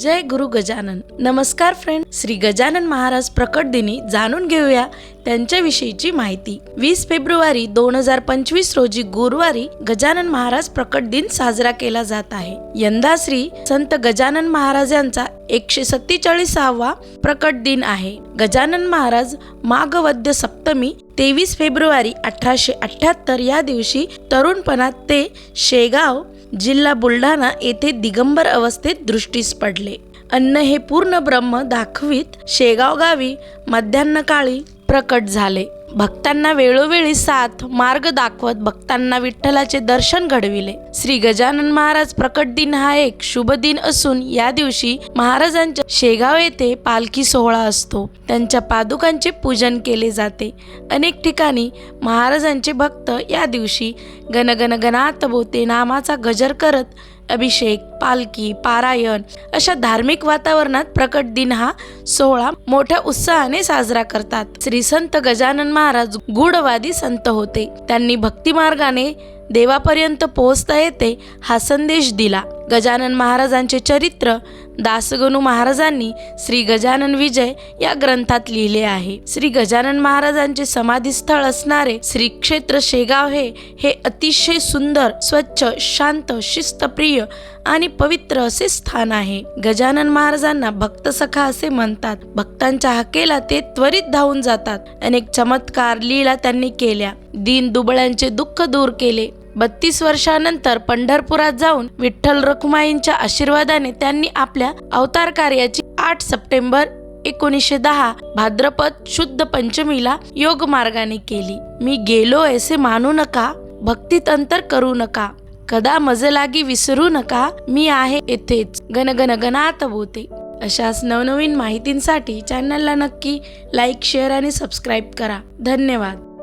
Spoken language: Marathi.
जय गुरु गजानन. नमस्कार फ्रेंड श्री गजानन महाराज प्रकट दिनी जाणून घेऊया त्यांच्याविषयीची माहिती. वीस फेब्रुवारी दोन हजार पंचवीस रोजी गुरुवारी गजानन महाराज प्रकट दिन साजरा केला जात आहे. यंदा श्री संत गजानन महाराज यांचा एकशे सत्तेचाळीसावा प्रकट दिन आहे. गजानन महाराज माघवद्य सप्तमी तेवीस फेब्रुवारी अठराशे अठ्याहत्तर या दिवशी तरुणपणात ते शेगाव जिल्हा बुलढाणा येथे दिगंबर अवस्थेत दृष्टीस पडले. अन्न हे पूर्ण ब्रह्म दाखवीत शेगाव गावी मध्यान्ह काळी प्रकट झाले. भक्तांना वेळोवेळी साथ मार्ग दाखवत भक्तांना विठ्ठलाचे दर्शन घडविले. श्री गजानन महाराज प्रकट दिन हा एक शुभ दिन असून या दिवशी महाराजांच्या शेगाव येथे पालखी सोहळा असतो. त्यांच्या पादुकांचे पूजन केले जाते. अनेक ठिकाणी महाराजांचे भक्त या दिवशी गणगण गणात बोते नामाचा गजर करत अभिषेक पालखी पारायण अशा धार्मिक वातावरणात प्रकट दिन हा सोहळा मोठ्या उत्साहाने साजरा करतात. श्री संत गजानन महाराज गूढवादी संत होते. त्यांनी भक्ती मार्गाने देवापर्यंत पोहोचता येते हा संदेश दिला. गजानन महाराजांचे चरित्र दासगणू महाराजांनी श्री गजानन विजय या ग्रंथात लिहिले आहे. श्री गजानन महाराजांचे समाधीस्थळ असणारे श्री क्षेत्र शेगाव हे हे अतिशय सुंदर स्वच्छ शांत शिस्तप्रिय आणि पवित्र असे स्थान आहे. गजानन महाराजांना भक्त सखा असे म्हणतात. भक्तांच्या हाकेला ते त्वरित धावून जातात. अनेक चमत्कार लीला त्यांनी केल्या. दीन दुबळ्यांचे दुःख दूर केले. बत्तीस वर्षानंतर पंढरपुरात जाऊन विठ्ठल रखुमाईंच्या आशीर्वादाने त्यांनी आपल्या अवतार कार्याची आठ सप्टेंबर एकोणीसशे दहा भाद्रपद शुद्ध पंचमीला योग मार्गाने केली. मी गेलो असे मानू नका. भक्तीत अंतर करू नका. कदा मज लागी विसरू नका मी आहे येथेच. घन गण गणात बोते अशाच नवनवीन माहितींसाठी चॅनलला नक्की लाईक शेअर आणि सबस्क्राईब करा. धन्यवाद.